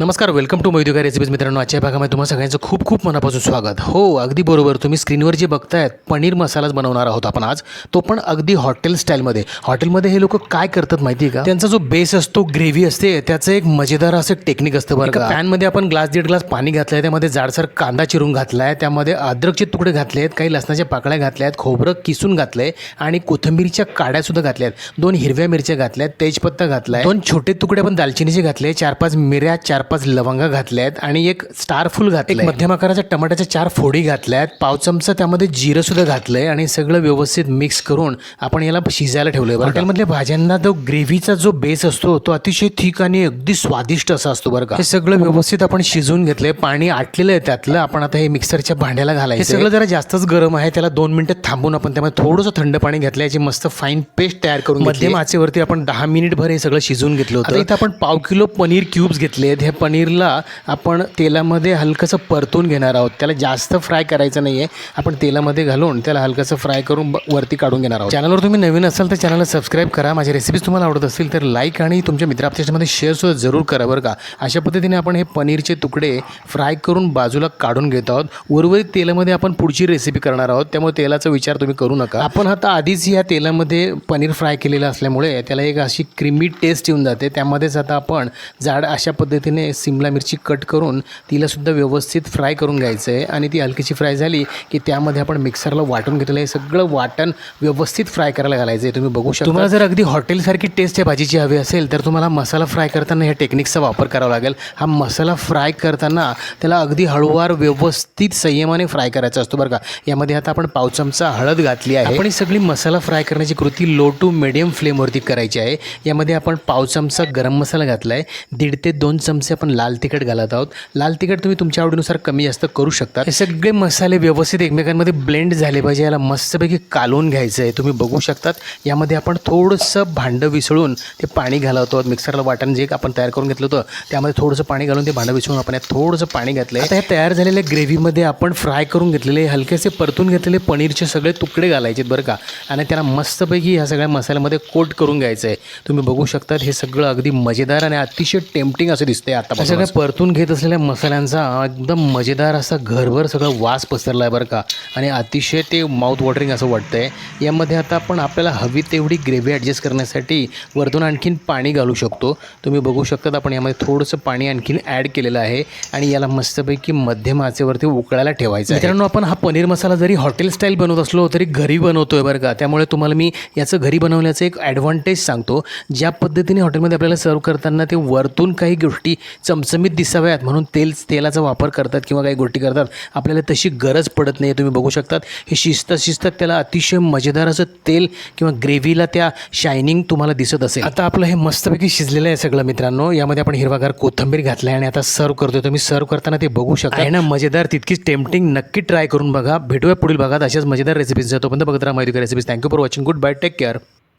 नमस्कार welcome to मैदुका recipes मित्रांनो. आजच्या भागामध्ये तुम्हाला सगळ्यांचं खूप खूप मनापासून स्वागत. हो अगदी बरोबर. तुम्ही स्क्रीनवर जे बघतायत पनीर मसालाच बनवणार आहोत आपण आज. तो पण अगदी हॉटेल स्टाईलमध्ये हॉटेलमध्ये हे लोक काय करतात माहिती आहे का? त्यांचा जो बेस असतो ग्रेव्ही असते त्याचं एक मजेदार असं टेक्निक असतं बरं का. पॅनमध्ये आपण ग्लास दीड ग्लास पाणी घातलं आहे त्यामध्ये जाडसर कांदा चिरून घातला आहे त्यामध्ये अद्रकचे तुकडे घातले आहेत काही लसणाच्या पाकळ्या घातल्या आहेत खोबरं किसून घातलं आहे आणि कोथिंबीरच्या काड्यासुद्धा घातल्या आहेत दोन हिरव्या मिरच्या घातल्या आहेत तेजपत्ता घातला आहे दोन छोटे तुकडे आपण दालचिनीचे घातले चार पाच मिऱ्या चार पाच लवंगा घातल्या आहेत आणि एक स्टार फुल घातलं मध्यम आकाराच्या टमाट्याच्या चार फोडी घातल्या आहेत पाव चमचा त्यामध्ये जिरं सुद्धा घातलंय आणि सगळं व्यवस्थित मिक्स करून आपण याला शिजायला ठेवलंय हॉटेलमधल्या भाज्यांना जो ग्रेव्हीचा जो बेस असतो तो अतिशय थिक आणि अगदी स्वादिष्ट असा असतो बरं का. हे सगळं व्यवस्थित आपण शिजवून घेतलंय. पाणी आटलेलं आहे त्यातलं. आपण आता हे मिक्सरच्या भांड्याला घालायचं हे सगळं जरा जास्तच गरम आहे. त्याला दोन मिनिटं थांबून आपण त्यामध्ये थोडंसं थंड पाणी घातलं याची मस्त फाईन पेस्ट तयार करून मध्यम आचेवरती आपण दहा मिनिट भर हे सगळं शिजवून घेतलं होतं. इथं आपण पाव किलो पनीर क्यूब्स घेतले आहेत हे पनीरला आपण तेलामध्ये हलकंसं परतून घेणार आहोत. त्याला जास्त फ्राय करायचं नाही आहे आपण तेलामध्ये घालून त्याला हलकंसं फ्राय करून वरती काढून घेणार आहोत. चॅनलवर तुम्ही नवीन असाल तर चॅनलला सबस्क्राईब करा. माझ्या रेसिपीज तुम्हाला आवडत असतील तर लाईक आणि तुमच्या मित्राप्रेक्षामध्ये शेअरसुद्धा जरूर करा बरं का. अशा पद्धतीने आपण हे पनीरचे तुकडे फ्राय करून बाजूला काढून घेत आहोत. उर्वरित तेलामध्ये आपण पुढची रेसिपी करणार आहोत. त्यामुळे तेलाचा विचार तुम्ही करू नका. आपण आता आधीच या तेलामध्ये पनीर फ्राय केलेलं असल्यामुळे त्याला एक अशी क्रिमी टेस्ट येऊन जाते. त्यामध्येच आता आपण जाड अशा पद्धतीने सिमला मिरची कट करून तिला सुद्धा व्यवस्थित फ्राय करून घ्यायचं आहे आणि ती हलकीशी फ्राय झाली की त्यामध्ये आपण मिक्सरला वाटून घेतलेलं आहे. सगळं वाटण व्यवस्थित फ्राय करायला घालायचं आहे तुम्ही बघू शकता. तुम्हाला जर अगदी हॉटेलसारखी टेस्ट या भाजीची हवी असेल तर तुम्हाला मसाला फ्राय करताना ह्या टेक्निक्सचा वापर करावा लागेल. हा मसाला फ्राय करताना त्याला अगदी हळूवार व्यवस्थित संयमाने फ्राय करायचा असतो बरं का. यामध्ये आता आपण पाव चमचा हळद घातली आहे. आपण ही सगळी मसाला फ्राय करण्याची कृती लो टू मिडियम फ्लेमवरती करायची आहे. यामध्ये आपण पाव चमचा गरम मसाला घातला आहे दीड ते दोन चमचे आपण लाल तिखट घालत आहोत. लाल तिखट तुम्ही तुमच्या आवडीनुसार कमी जास्त करू शकता हे सगळे मसाले व्यवस्थित एकमेकांमध्ये ब्लेंड झाले पाहिजे. याला मस्तपैकी कालवून घ्यायचं आहे तुम्ही बघू शकतात. यामध्ये आपण थोडंसं भांडं विसळून ते पाणी घालवतो आहोत. मिक्सरला वाटण जे आपण तयार करून घेतलं होतं त्यामध्ये थोडंसं पाणी घालून ते भांडं विसळून आपण यात थोडंसं पाणी घातलं आहे आता हे तयार झालेल्या ग्रेव्हीमध्ये आपण फ्राय करून घेतलेले हलकेसे परतून घेतलेले पनीरचे सगळे तुकडे घालायचे बरं का. आणि त्याला मस्तपैकी ह्या सगळ्या मसाल्यामध्ये कोट करून घ्यायचं आहे तुम्ही बघू शकतात हे सगळं अगदी मजेदार आणि अतिशय टेम्पटिंग असं दिसतं आता. सगळ्या परतून घेत असलेल्या मसाल्यांचा एकदम मजेदार असा घरभर सगळं वास पसरला आहे बरं का. आणि अतिशय ते माउथ वॉटरिंग असं वाटतंय. यामध्ये आता आपण आपल्याला हवी तेवढी ग्रेव्ही ॲडजस्ट करण्यासाठी वरतून आणखीन पाणी घालू शकतो. तुम्ही बघू शकतात आपण यामध्ये थोडंसं पाणी आणखीन ॲड केलेलं आहे. आणि याला मस्तपैकी मध्यम आचेवरती उकळायला ठेवायचं आहे. मित्रांनो आपण हा पनीर मसाला जरी हॉटेल स्टाईल बनवत असलो तरी घरी बनवतोय बरं का. त्यामुळे तुम्हाला मी याचं घरी बनवण्याचं एक ॲडव्हान्टेज सांगतो. ज्या पद्धतीने हॉटेलमध्ये आपल्याला सर्व करताना ते वरतून काही गोष्टी चमचमीत दिसाव्यात म्हणून तेल तेलाचा वापर करतात किंवा काही गोष्टी करतात. आपल्याला तशी गरज पडत नाही तुम्ही बघू शकतात. हे शिजतात शिजतात त्याला अतिशय मजेदार असं तेल किंवा ग्रेव्हीला त्या शायनिंग तुम्हाला दिसत असेल. आता आपलं हे मस्तपैकी शिजलेलं आहे सगळं मित्रांनो. यामध्ये आपण हिरवागार कोथंबीर घातला आहे आणि आता सर्व करतोय. तुम्ही सर्व करताना ते बघू शकता. आहे ना मजेदार तितकीच टेम्पटिंग नक्की ट्राय करून बघा. भेटूया पुढील भागात. अशाच मजेदार रेसिपीज तोपर्यंत बघत राहा माहिती recipes thank you for watching goodbye take care